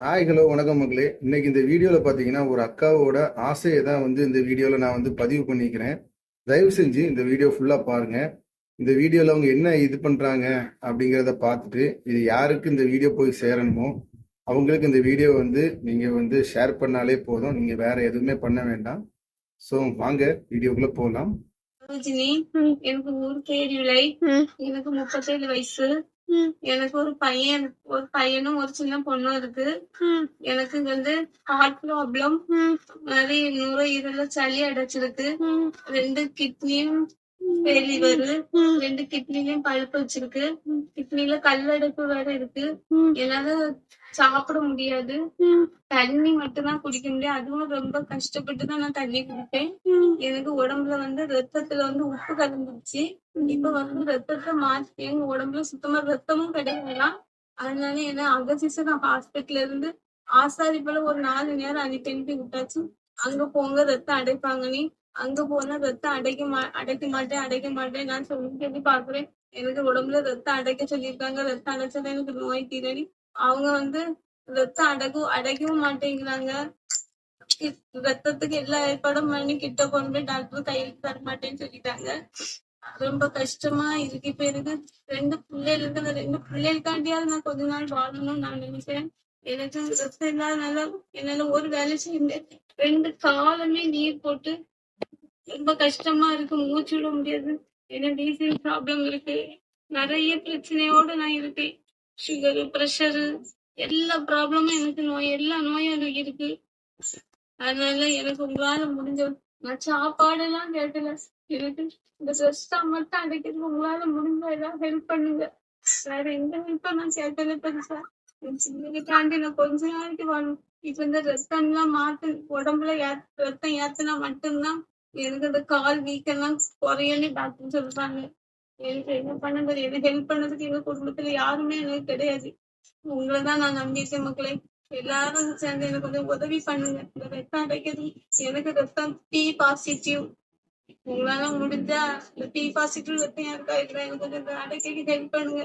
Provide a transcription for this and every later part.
Hi hello வணக்கம் மக்களே. இன்னைக்கு இந்த வீடியோவில் பார்த்தீங்கன்னா ஒரு அக்காவோட ஆசையை தான் வந்து இந்த வீடியோவில் நான் வந்து பதிவு பண்ணிக்கிறேன். தயவு செஞ்சு இந்த வீடியோ ஃபுல்லாக பாருங்க. இந்த வீடியோவில் அவங்க என்ன இது பண்ணுறாங்க அப்படிங்கிறத பார்த்துட்டு இது யாருக்கு இந்த வீடியோ போய் சேரணுமோ அவங்களுக்கு இந்த வீடியோ வந்து நீங்கள் வந்து ஷேர் பண்ணாலே போதும். நீங்கள் வேற எதுவுமே பண்ண வேண்டாம். ஸோ வாங்க வீடியோக்குள்ளே போகலாம் எனக்கு ஊர் பேர் விலை எனக்கு முப்பத்தேழு வயசு. எனக்கு ஒரு பையன் ஒரு பையனும் ஒரு சின்ன பொண்ணும் இருக்கு. எனக்கு வந்து ஹார்ட் ப்ராப்ளம் நிறைய நுரையீரல சளி அடைச்சிருக்கு ரெண்டு கிட்னியும் ஃபெயிலிவர் ரெண்டு கிட்னிலயும் பழுப்பு வச்சிருக்கு. கிட்னில கல்லடைப்பு வேற இருக்கு. என்னால சாப்பிட முடியாது. தண்ணி மட்டும் தான் குடிக்க முடியும். அதுவும் ரொம்ப கஷ்டப்பட்டு தான் நான் தண்ணி குடிப்பேன். எனக்கு உடம்புல வந்து ரத்தத்துல வந்து உப்பு கலந்துருச்சு. இப்ப வந்து ரத்தத்தை மாத்தி எங்க உடம்புல சுத்தமா ரத்தமும் கிடையாதுலாம் அதனால என்ன அகசிசன் ஹாஸ்பிட்டல்ல இருந்து ஆசாரி போல ஒரு நாலு நேரம் அனுப்பி அனுப்பி விட்டாச்சு. அங்க போங்க ரத்தம் அடைப்பாங்க நீ. அங்க போனா ரத்தம் அடைக்க மா அடைக்க மாட்டேன் அடைக்க மாட்டேன். நான் சொல்லி சொல்லி பாக்குறேன். எனக்கு உடம்புல ரத்தம் அடைக்க சொல்லியிருக்காங்க. ரத்தம் அடைச்சா எனக்கு நோய் தீரடி அவங்க வந்து ரத்தம் அடக்கும் அடைக்கவும் மாட்டேங்கிறாங்க. ரத்தத்துக்கு எல்லா ஏற்பாடும் பண்ணி கிட்ட கொண்டு போய் டாக்டர் கையில் தர மாட்டேன்னு சொல்லிட்டாங்க. ரொம்ப கஷ்டமா இருக்கு இப்ப எனக்கு. ரெண்டு பிள்ளைகள் இருக்கு அந்த ரெண்டு பிள்ளைகளுக்காண்டியாவது நான் கொஞ்ச நாள் வாழணும்னு நான் நினைச்சேன் எனக்கு ரத்தம் இல்லாதனால என்னால ஒரு வேலை செய்ய ரெண்டு காலமே நீர் போட்டு ரொம்ப கஷ்டமா இருக்கு மூச்சு விட முடியாது. ஏன்னா டீசல் ப்ராப்ளம் இருக்கு. நிறைய பிரச்சனையோட நான் இருக்கேன். சுகரு ப்ரெஷரு எல்லா ப்ராப்ளமும் எனக்கு நோய் எல்லா நோயும் இருக்கு. அதனால எனக்கு உங்களால முடிஞ்ச நான் சாப்பாடு எல்லாம் கேட்கல எனக்கு இந்த ஸ்ட்ரெஸ்ஸா மட்டும் அடைக்கிறதுக்கு உங்களால முடிஞ்ச ஏதாவது ஹெல்ப் பண்ணுங்க. வேற எந்த ஹெல்ப்பும் நான் கேட்கல பெருசா. சின்னதை தாண்டி நான் கொஞ்ச நாளைக்கு வரணும் இப்ப இந்த ரத்தம் எல்லாம் மாத்து உடம்புல ஏத்- ரத்தம் ஏத்துனா மட்டும்தான் எனக்கு அந்த கால் வீக்கெல்லாம் குறையன்னு டாக்டர் சொல்றாங்க. எனக்கு என்ன பண்ணுறது? எனக்கு ஹெல்ப் பண்ணதுக்கு எங்க குடும்பத்துல யாருமே எனக்கு கிடையாது. உங்களை தான் நான் நம்பியிருக்கேன் மக்களே. எல்லாரும் சேர்ந்து எனக்கு கொஞ்சம் உதவி பண்ணுங்க. இந்த ரத்தம் அடைக்கிறது எனக்கு ரத்தம் டி பாசிட்டிவ் உங்களால முடிஞ்சா இந்த டி பாசிட்டிவ் ரத்தம் யாருக்கா இருக்கா எனக்கு கொஞ்சம் இந்த ஹெல்ப் பண்ணுங்க.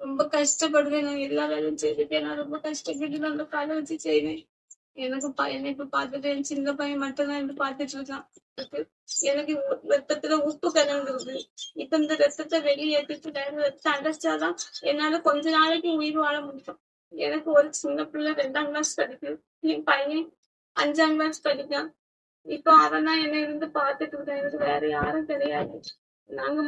ரொம்ப கஷ்டப்படுவேன் நான் எல்லா வேலையும் செய்திருக்கேன் நான் ரொம்ப கஷ்டப்பட்டு நான் அந்த காலை வச்சு செய்வேன். எனக்கு பையனை இப்ப பாத்துட்டு என் சின்ன பையன் மட்டும் தான் இருந்து பாத்துட்டு இருக்கான். எனக்கு ரத்தத்துல உப்பு கலந்துருது இப்ப இந்த ரத்தத்தை வெளியேற்றிட்டு ரத்தம் அடைச்சாதான் என்னால கொஞ்ச நாளைக்கு உயிர் வாழ முடியும். எனக்கு ஒரு சின்ன பிள்ளை ரெண்டாம் கிளாஸ் படிக்குது. என் பையன் அஞ்சாம் கிளாஸ் படிக்கான் இப்போ அவன் தான் என்ன இருந்து பாத்துட்டு இருக்கான். எனக்கு வேற யாரும் கிடையாது. நாங்க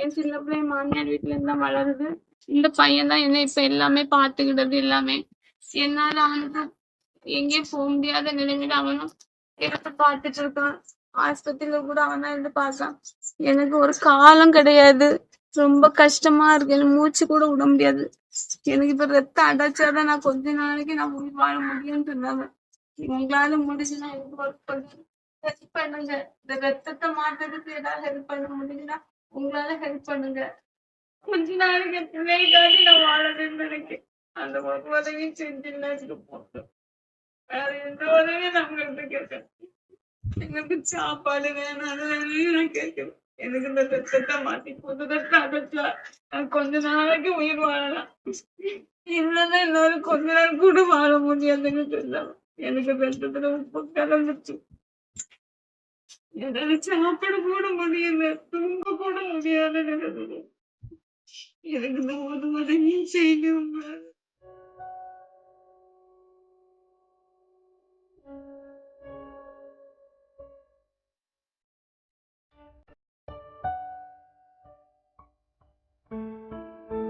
என் சின்ன பிள்ளை மாமியார் வீட்டுல இருந்தா வளருது. இந்த பையன் தான் என்ன இப்ப எல்லாமே பாத்துக்கிட்டது எல்லாமே. என்னால அவனுக்கு எங்கேயும் போக முடியாத நிலைமையில அவனும் இருந்து பார்த்துட்டு இருக்கான். ஆஸ்பத்திரியில கூட அவனா இருந்து பார்த்தான். எனக்கு ஒரு காலம் கிடையாது. ரொம்ப கஷ்டமா இருக்கு. எனக்கு மூச்சு கூட விட முடியாது. எனக்கு இப்ப ரத்தம் அடைச்சாதான் நான் கொஞ்ச நாளைக்கு நான் உயிர் வாழ முடியும்னு சொன்னாங்க. உங்களால முடிஞ்சுன்னா எனக்கு ஒர்க் பண்ணுங்க ஹெல்ப் பண்ணுங்க. இந்த ரத்தத்தை மாத்துறதுக்கு ஏதாவது ஹெல்ப் பண்ண முடிஞ்சுன்னா உங்களால ஹெல்ப் பண்ணுங்க. கொஞ்ச நாளைக்கு என் பிள்ளைக்காக நான் வாழணும்னு நினைக்கிறேன். அந்த ஒரு உதவியும் செஞ்சு எனக்கு வேற எந்த உதவியும் நான் உங்கள்கிட்ட கேட்கறேன் எங்களுக்கு சாப்பாடு வேணும் அது வேணும் நான் கேட்கிறேன் எனக்கு இந்த ரத்தத்தை மாத்தி புது ரத்தம் அடைச்சா நான் கொஞ்ச நாளைக்கு உயிர் வாழலாம். இல்லைன்னா என்னால கொஞ்ச நாள் கூட வாழ முடியாதுன்னு சொன்னாங்க. எனக்கு ரத்தத்துல உப்பு கலந்துச்சு. என்னால சாப்பிட கூட முடியல தூங்க கூட முடியாதுன்னு எனக்கு இந்த ஒரு உதவியும் செய்யணும்